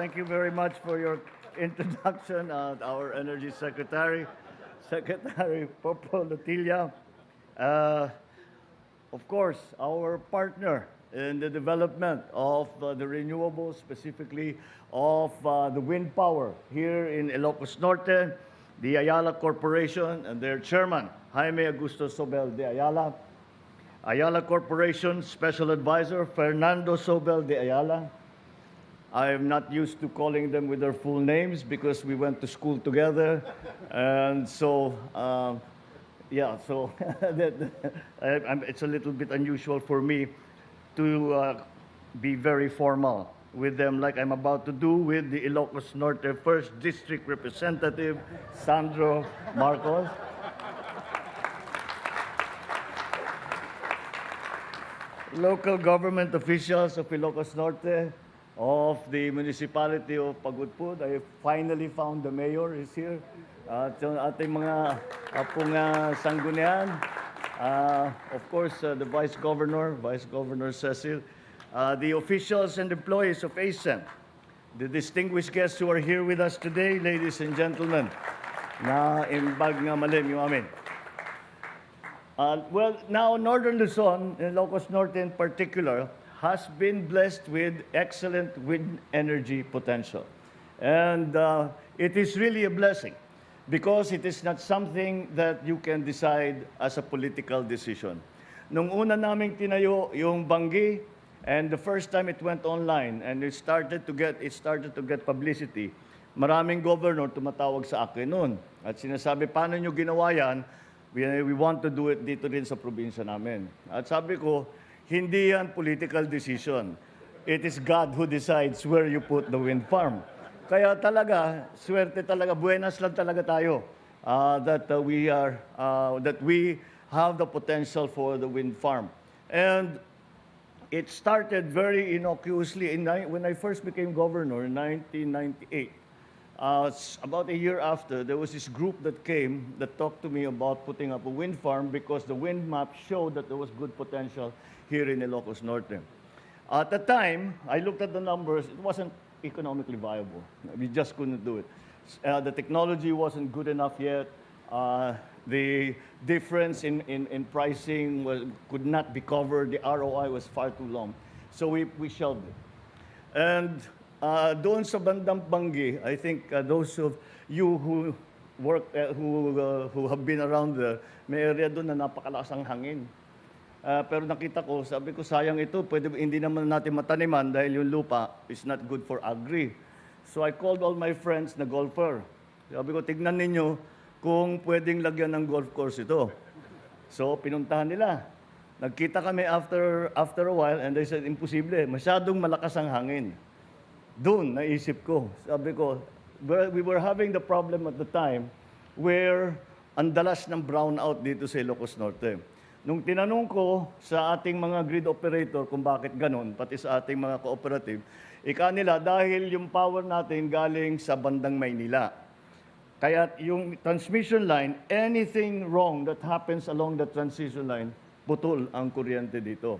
Thank you very much for your introduction, uh, our Energy Secretary, Secretary Popo Lotilla. Uh, of course, our partner in the development of uh, the renewables, specifically of uh, the wind power here in Ilocos Norte, the Ayala Corporation and their chairman, Jaime Augusto Sobel de Ayala. Ayala Corporation Special Advisor, Fernando Sobel de Ayala. I'm not used to calling them with their full names because we went to school together. And so, um, yeah, so that, I, it's a little bit unusual for me to uh, be very formal with them like I'm about to do with the Ilocos Norte 1st District Representative, Sandro Marcos. local government officials of Ilocos Norte, of the municipality of Pagudpud. I finally found the mayor is here. At yung ating mga apong uh, sanggunian. Uh, of course, uh, the Vice Governor, Vice Governor Cecil, uh, the officials and employees of ASEM, the distinguished guests who are here with us today, ladies and gentlemen, na imbag nga malim yung amin. Uh, well, now Northern Luzon, and Ilocos Norte in particular, has been blessed with excellent wind energy potential. And uh, it is really a blessing because it is not something that you can decide as a political decision. Nung una naming tinayo yung Bangi, and the first time it went online and it started to get it started to get publicity, maraming governor tumatawag sa akin noon. At sinasabi, paano nyo ginawa yan? We, we want to do it dito rin sa probinsya namin. At sabi ko, hindi yan political decision. It is God who decides where you put the wind farm. Kaya talaga, swerte talaga, buenas lang talaga tayo uh, that uh, we are, uh, that we have the potential for the wind farm. And it started very innocuously in, when I first became governor in 1998. Uh, about a year after, there was this group that came that talked to me about putting up a wind farm because the wind map showed that there was good potential here in Ilocos Norte. At the time, I looked at the numbers, it wasn't economically viable. We just couldn't do it. Uh, the technology wasn't good enough yet. Uh, the difference in, in, in pricing was, could not be covered. The ROI was far too long. So we, we shelved it. And uh, doon sa bandang Bangi, I think uh, those of you who work, uh, who, uh, who have been around there, may area doon na napakalakas ang hangin. Uh, pero nakita ko, sabi ko, sayang ito, pwede, hindi naman natin mataniman dahil yung lupa is not good for agri. So I called all my friends na golfer. Sabi ko, tignan ninyo kung pwedeng lagyan ng golf course ito. So, pinuntahan nila. Nagkita kami after, after a while and they said, imposible, masyadong malakas ang hangin. Doon, naisip ko, sabi ko, we were having the problem at the time where ang dalas ng brownout dito sa Ilocos Norte. Nung tinanong ko sa ating mga grid operator kung bakit ganon, pati sa ating mga cooperative, ika nila dahil yung power natin galing sa bandang Maynila. Kaya yung transmission line, anything wrong that happens along the transmission line, putol ang kuryente dito.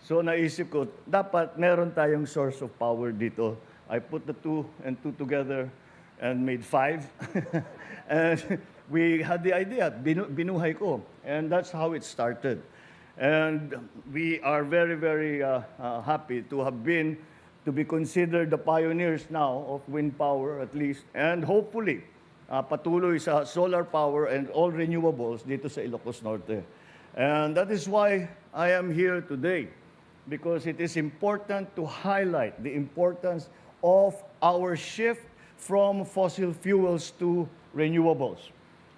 So naisip ko, dapat meron tayong source of power dito. I put the two and two together and made five. and we had the idea, binu- binuhay ko. And that's how it started. And we are very, very uh, uh, happy to have been, to be considered the pioneers now of wind power at least. And hopefully, uh, patuloy sa solar power and all renewables dito sa Ilocos Norte. And that is why I am here today, because it is important to highlight the importance of our shift from fossil fuels to renewables.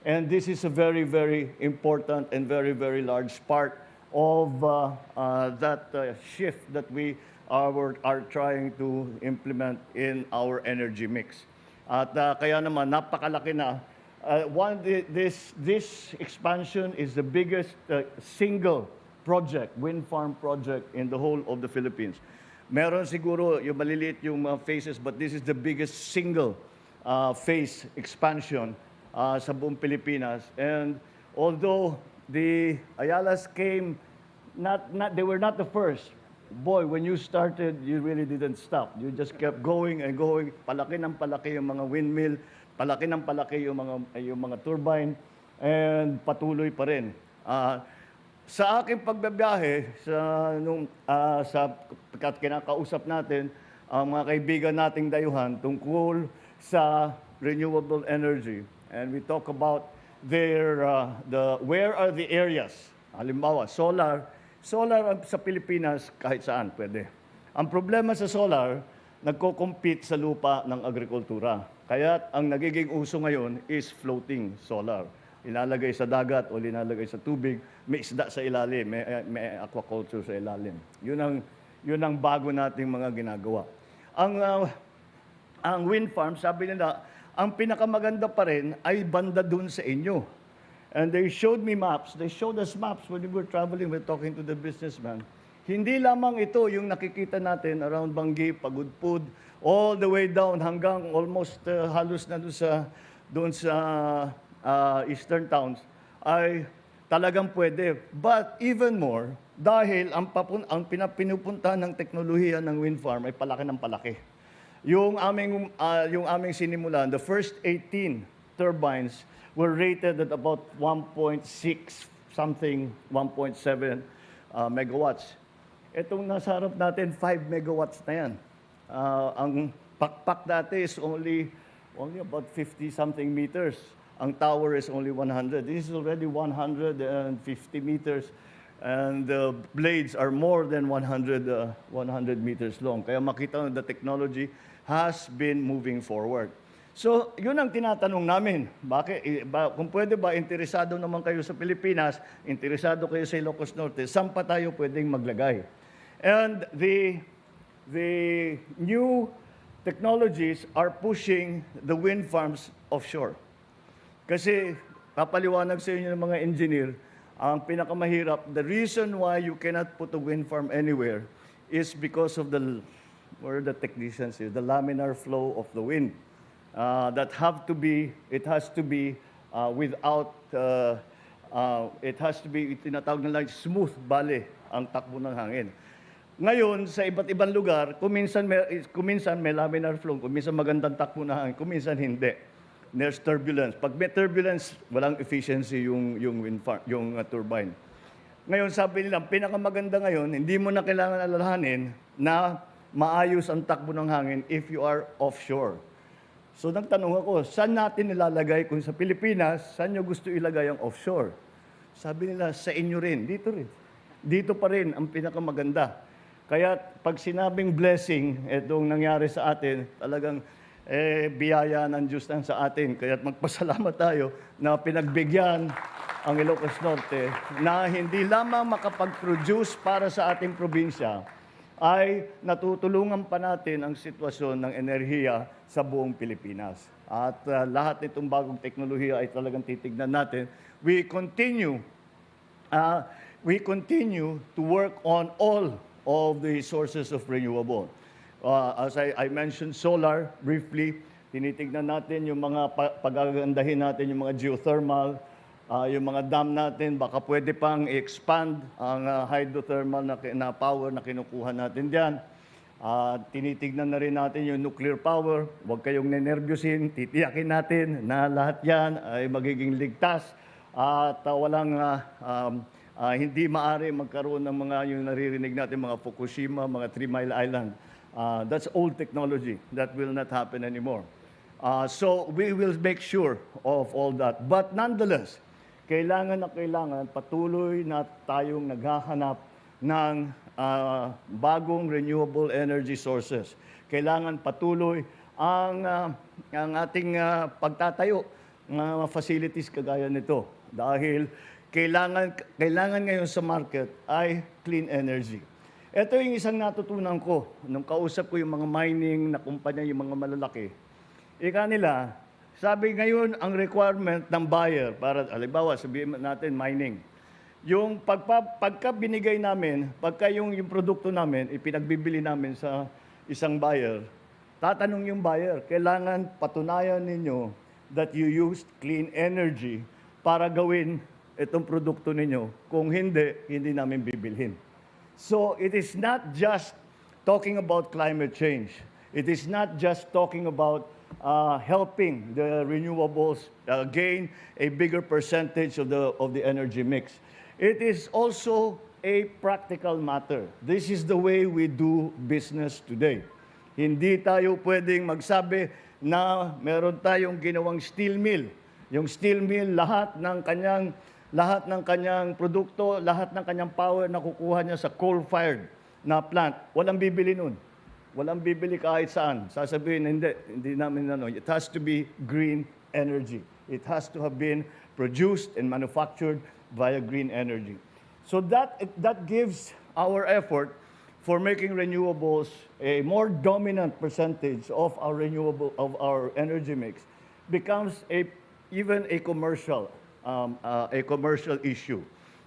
And this is a very, very important and very, very large part of uh, uh, that uh, shift that we are, are trying to implement in our energy mix. At uh, kaya naman, napakalaki na. Uh, one, thi- this, this expansion is the biggest uh, single project, wind farm project in the whole of the Philippines. Meron siguro yung maliliit yung mga phases, but this is the biggest single uh, phase expansion uh, sa buong Pilipinas. And although the Ayalas came, not, not, they were not the first, boy, when you started, you really didn't stop. You just kept going and going. Palaki ng palaki yung mga windmill, palaki ng palaki yung mga, yung mga turbine, and patuloy pa rin. Ah, sa aking pagbabiyahe, sa, nung, ah, sa kinakausap natin, ang mga kaibigan nating dayuhan tungkol sa renewable energy. And we talk about their, uh, the, where are the areas? Halimbawa, solar. Solar sa Pilipinas, kahit saan pwede. Ang problema sa solar, nagko-compete sa lupa ng agrikultura. Kaya ang nagiging uso ngayon is floating solar. Ilalagay sa dagat o linalagay sa tubig, may isda sa ilalim, may, may aquaculture sa ilalim. Yun ang, yun ang bago nating mga ginagawa. Ang, ah, ang wind farm, sabi nila, ang pinakamaganda pa rin ay banda dun sa inyo. And they showed me maps. They showed us maps when we were traveling, we were talking to the businessman. Hindi lamang ito yung nakikita natin around Bangi, Pagudpud, all the way down hanggang almost uh, halos na doon sa, doon sa uh, eastern towns, ay talagang pwede. But even more, dahil ang, papun- ang pinapinupunta ng teknolohiya ng wind farm ay palaki ng palaki. Yung aming, ah, yung aming sinimulan, the first 18 turbines were rated at about 1.6 something, 1.7 ah, megawatts. Itong nasa harap natin, 5 megawatts na yan. Ah, ang pakpak dati is only, only about 50 something meters. Ang tower is only 100. This is already 150 meters. And the blades are more than 100, uh, 100 meters long. Kaya makita nyo, the technology has been moving forward. So, yun ang tinatanong namin. Bakit, ba, kung pwede ba, interesado naman kayo sa Pilipinas, interesado kayo sa Ilocos Norte, saan pa tayo pwedeng maglagay? And the, the new technologies are pushing the wind farms offshore. Kasi papaliwanag sa inyo ng mga engineer, ang pinakamahirap, the reason why you cannot put a wind farm anywhere is because of the, where the technicians is, the laminar flow of the wind. Uh, that have to be, it has to be uh, without, uh, uh, it has to be, tinatawag na lang smooth, bale, ang takbo ng hangin. Ngayon, sa iba't ibang lugar, kuminsan may, kuminsan may laminar flow, kuminsan magandang takbo na hangin, kuminsan hindi. There's turbulence. Pag may turbulence, walang efficiency yung, yung, wind farm, yung uh, turbine. Ngayon, sabi nila, pinakamaganda ngayon, hindi mo na kailangan alalahanin na maayos ang takbo ng hangin if you are offshore. So nagtanong ako, saan natin nilalagay kung sa Pilipinas, saan nyo gusto ilagay ang offshore? Sabi nila, sa inyo rin, dito rin. Dito pa rin ang pinakamaganda. Kaya pag sinabing blessing, itong nangyari sa atin, talagang eh, biyaya ng Diyos lang sa atin. Kaya magpasalamat tayo na pinagbigyan ang Ilocos Norte na hindi lamang makapag-produce para sa ating probinsya, ay natutulungan pa natin ang sitwasyon ng enerhiya sa buong Pilipinas. At uh, lahat nitong bagong teknolohiya ay talagang titignan natin. We continue uh, we continue to work on all of the sources of renewable. Uh, as I, I mentioned, solar, briefly, tinitignan natin yung mga pa- pagagandahin natin yung mga geothermal, uh, yung mga dam natin, baka pwede pang i-expand ang uh, hydrothermal na, na power na kinukuha natin diyan. Uh, tinitignan na rin natin yung nuclear power. Huwag kayong nenervyusin. Titiyakin natin na lahat yan ay magiging ligtas at uh, walang uh, um, uh, hindi maari magkaroon ng mga yung naririnig natin, mga Fukushima, mga Three Mile Island. Uh, that's old technology. That will not happen anymore. Uh, so we will make sure of all that. But nonetheless, kailangan na kailangan patuloy na tayong naghahanap ng ah, bagong renewable energy sources. Kailangan patuloy ang, ah, ang ating ah, pagtatayo ng mga facilities kagaya nito. Dahil kailangan, kailangan ngayon sa market ay clean energy. Ito yung isang natutunan ko nung kausap ko yung mga mining na kumpanya, yung mga malalaki. Ika nila, sabi ngayon ang requirement ng buyer para, halimbawa, sabihin natin mining. Yung pagpa, pagka binigay namin, pagka yung, yung produkto namin, ipinagbibili namin sa isang buyer, tatanong yung buyer, kailangan patunayan ninyo that you used clean energy para gawin itong produkto ninyo. Kung hindi, hindi namin bibilhin. So it is not just talking about climate change. It is not just talking about uh, helping the renewables uh, gain a bigger percentage of the, of the energy mix. It is also a practical matter. This is the way we do business today. Hindi tayo pwedeng magsabi na meron tayong ginawang steel mill. Yung steel mill, lahat ng kanyang lahat ng kanyang produkto, lahat ng kanyang power na kukuha niya sa coal-fired na plant. Walang bibili nun. Walang bibili kahit saan. Sasabihin, hindi, hindi namin ano. It has to be green energy. It has to have been produced and manufactured via green energy. So that, that gives our effort for making renewables a more dominant percentage of our renewable, of our energy mix becomes a, even a commercial, um, uh, a commercial issue.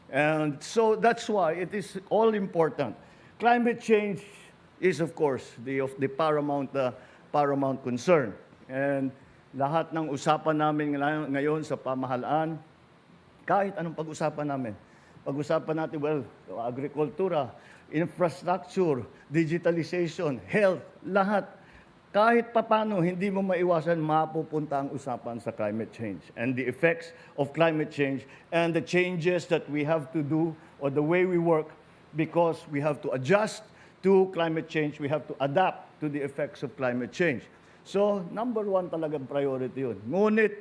And so that's why it is all important. Climate change is, of course, the, of the paramount, uh, paramount concern. And lahat ng usapan namin ngayon- sa pamahalaan, kahit anong pag-usapan namin. Pag-usapan natin, well, agrikultura, infrastructure, digitalization, health, lahat. Kahit papano, hindi mo maiwasan mapupunta ang usapan sa climate change and the effects of climate change and the changes that we have to do or the way we work because we have to adjust to climate change, we have to adapt to the effects of climate change. So, number one talagang priority yun. Ngunit,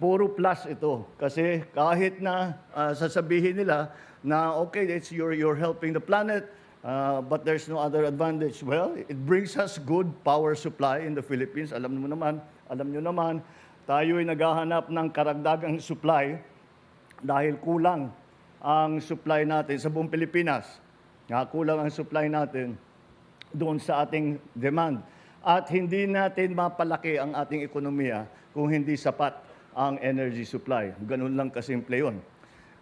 puro plus ito. Kasi kahit na ah, sasabihin nila na, okay, it's you're, you're helping the planet, ah, but there's no other advantage. Well, it brings us good power supply in the Philippines. Alam mo naman, alam nyo naman, tayo ay naghahanap ng karagdagang supply dahil kulang ang supply natin sa buong Pilipinas. Nga kulang ang supply natin doon sa ating demand. At hindi natin mapalaki ang ating ekonomiya kung hindi sapat ang energy supply. Ganun lang kasimple yun.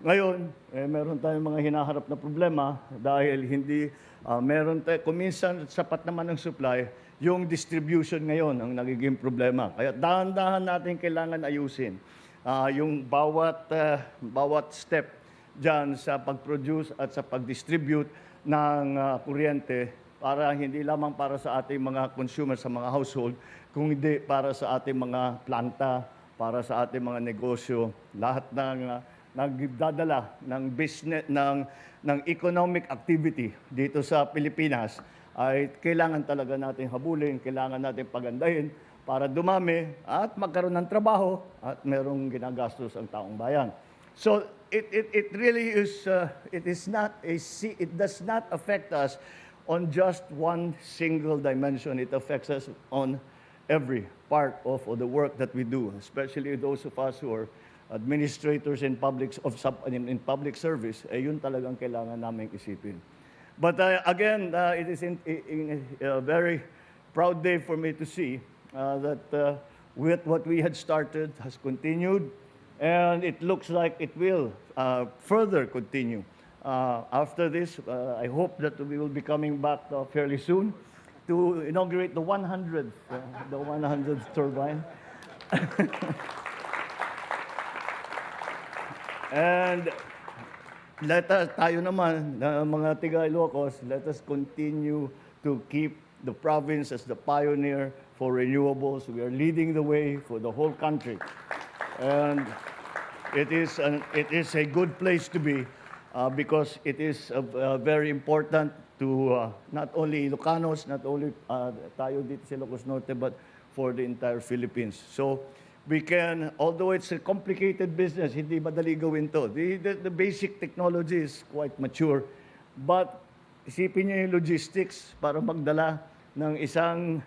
Ngayon, eh, meron tayong mga hinaharap na problema dahil hindi, ah, meron tayo, kuminsan sapat naman ang supply, yung distribution ngayon ang nagiging problema. Kaya dahan-dahan natin kailangan ayusin ah, yung bawat, ah, bawat step dyan sa pag-produce at sa pag-distribute ng ah, kuryente para hindi lamang para sa ating mga consumers, sa mga household, kung hindi para sa ating mga planta, para sa ating mga negosyo, lahat ng uh, nagdadala ng business ng ng economic activity dito sa Pilipinas ay kailangan talaga natin habulin, kailangan natin pagandahin para dumami at magkaroon ng trabaho at merong ginagastos ang taong bayan. So it, it, it really is, uh, it is not a, it does not affect us on just one single dimension. It affects us on every part of, the work that we do, especially those of us who are administrators in public, of sub, in, in public service, eh yun talagang kailangan namin isipin. But uh, again, uh, it is in, in, a very proud day for me to see uh, that uh, with what we had started has continued, and it looks like it will uh, further continue. Uh, after this, uh, I hope that we will be coming back uh, fairly soon to inaugurate the 100th, uh, the 100th turbine. And let us, tayo naman, na mga tiga let us continue to keep the province as the pioneer for renewables. We are leading the way for the whole country. And it is, an, it is a good place to be uh, because it is uh, uh, very important to uh, not only Ilocanos, not only uh, tayo dito sa Ilocos Norte, but for the entire Philippines. So we can, although it's a complicated business, hindi madali gawin to. The, the, the basic technology is quite mature. But isipin niyo yung logistics para magdala ng isang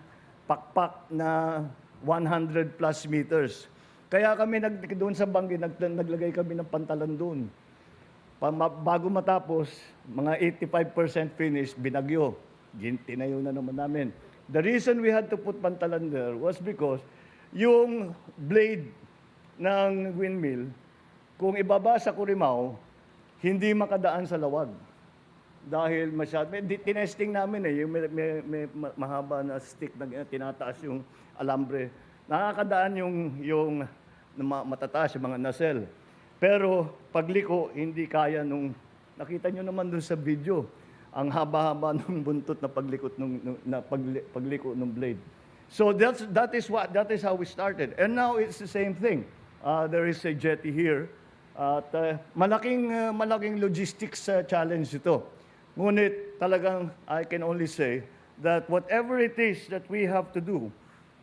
pakpak na 100 plus meters. Kaya kami nag, doon sa Bangi, nag, naglagay kami ng pantalan doon. Pa, bago matapos, mga 85% finished, binagyo. Tinayo na naman namin. The reason we had to put pantalan there was because yung blade ng windmill, kung ibaba sa Kurimao, hindi makadaan sa lawag. Dahil masyado, may, tinesting namin eh, yung may, may, may ma- mahaba na stick na tinataas yung alambre. Nakakadaan yung, yung na ma- matataas, yung mga nacelle. Pero pagliko, hindi kaya nung, nakita nyo naman dun sa video, ang haba-haba ng buntot na paglikot ng na pagli, pagliko ng blade. So that's that is what that is how we started. And now it's the same thing. Uh, there is a jetty here. At uh, malaking uh, malaking logistics uh, challenge ito. Ngunit talagang I can only say that whatever it is that we have to do,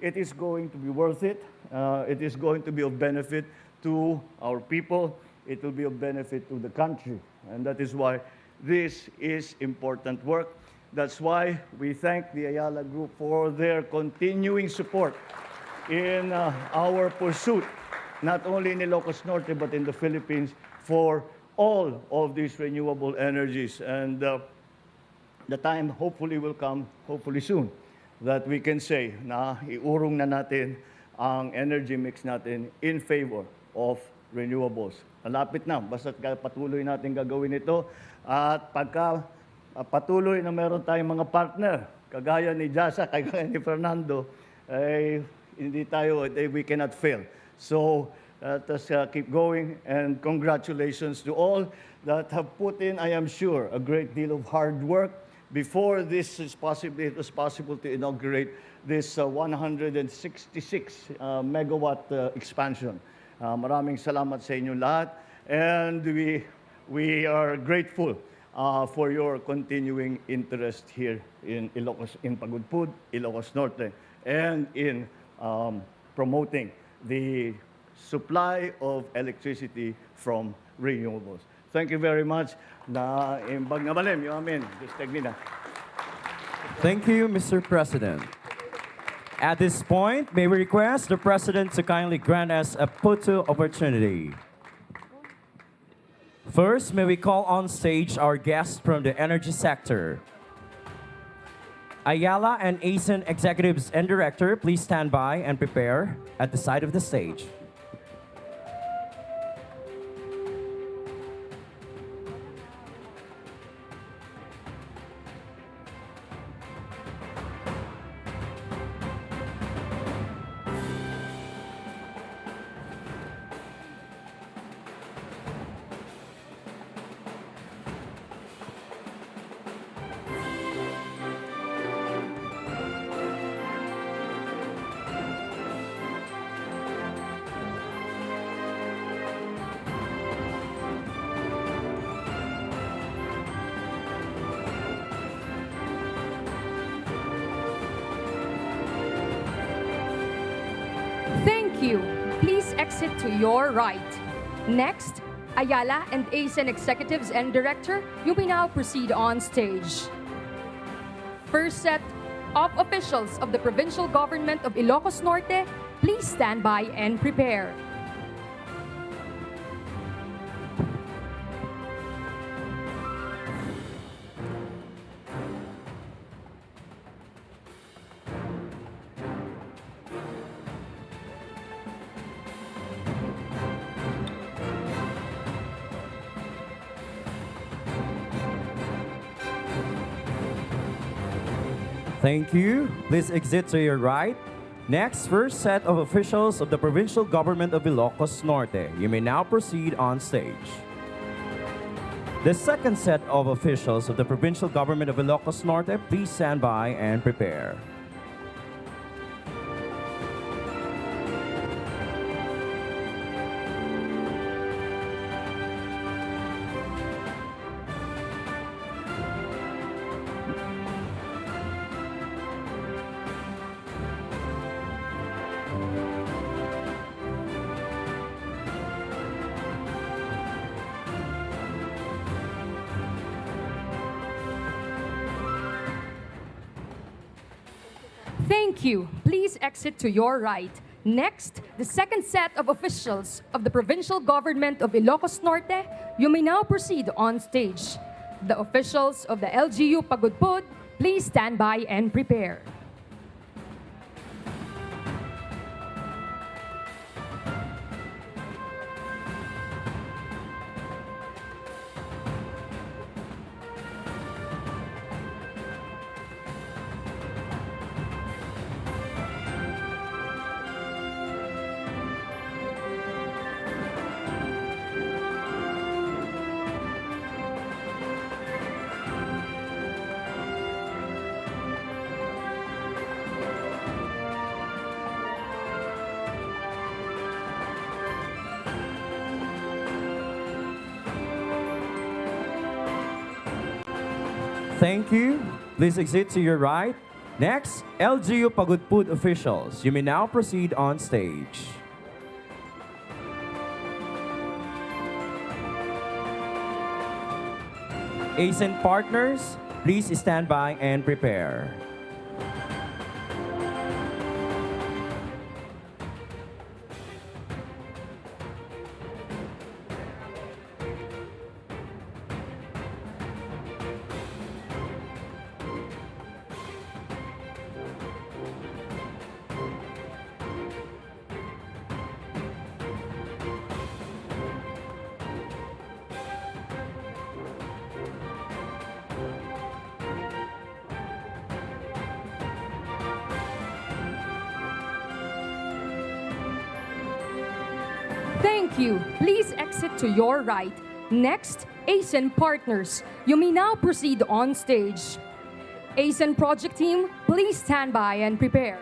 it is going to be worth it. Uh, it is going to be of benefit to our people. It will be of benefit to the country. And that is why this is important work. That's why we thank the Ayala Group for their continuing support in uh, our pursuit, not only in Ilocos Norte, but in the Philippines, for all of these renewable energies. And uh, the time hopefully will come, hopefully soon, that we can say na iurong na natin ang energy mix natin in favor of renewables. Malapit na, basta patuloy natin gagawin ito. At pagka uh, patuloy na meron tayong mga partner, kagaya ni Jasa, kagaya ni Fernando, eh, hindi tayo, eh, we cannot fail. So, let us uh, keep going and congratulations to all that have put in, I am sure, a great deal of hard work before this is possible, it was possible to inaugurate this uh, 166 uh, megawatt uh, expansion. Uh, maraming salamat sa inyo lahat and we, we are grateful uh, for your continuing interest here in Ilocos, in Pagudpud, Ilocos Norte, and in um, promoting the supply of electricity from renewables. Thank you very much. Na eh, imbag nga malim, yung amin. Me na. Thank you, Mr. President. At this point, may we request the President to kindly grant us a photo opportunity. First, may we call on stage our guests from the energy sector. Ayala and ASEN executives and director, please stand by and prepare at the side of the stage. Thank you. Please exit to your right. Next, Ayala and ASEN executives and director, you may now proceed on stage. First set of officials of the provincial government of Ilocos Norte, please stand by and prepare. Thank you. Please exit to your right. Next, first set of officials of the provincial government of Ilocos Norte. You may now proceed on stage. The second set of officials of the provincial government of Ilocos Norte, please stand by and prepare. Exit to your right. Next, the second set of officials of the provincial government of Ilocos Norte, you may now proceed on stage. The officials of the LGU Pagudpud, please stand by and prepare. Thank you. Please exit to your right. Next, LGU Pagudpud officials. You may now proceed on stage. ASIN partners, please stand by and prepare. Thank you. Please exit to your right. Next, ASEN partners. You may now proceed on stage. ASEN project team, please stand by and prepare.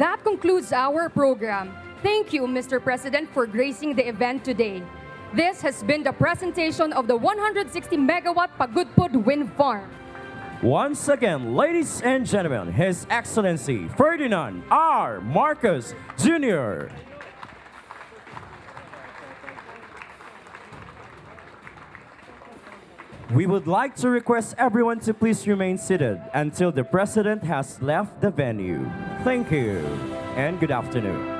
That concludes our program. Thank you, Mr. President, for gracing the event today. This has been the presentation of the 160 megawatt Pagudpud Wind Farm. Once again, ladies and gentlemen, His Excellency Ferdinand R. Marcos Jr. We would like to request everyone to please remain seated until the President has left the venue. Thank you and good afternoon.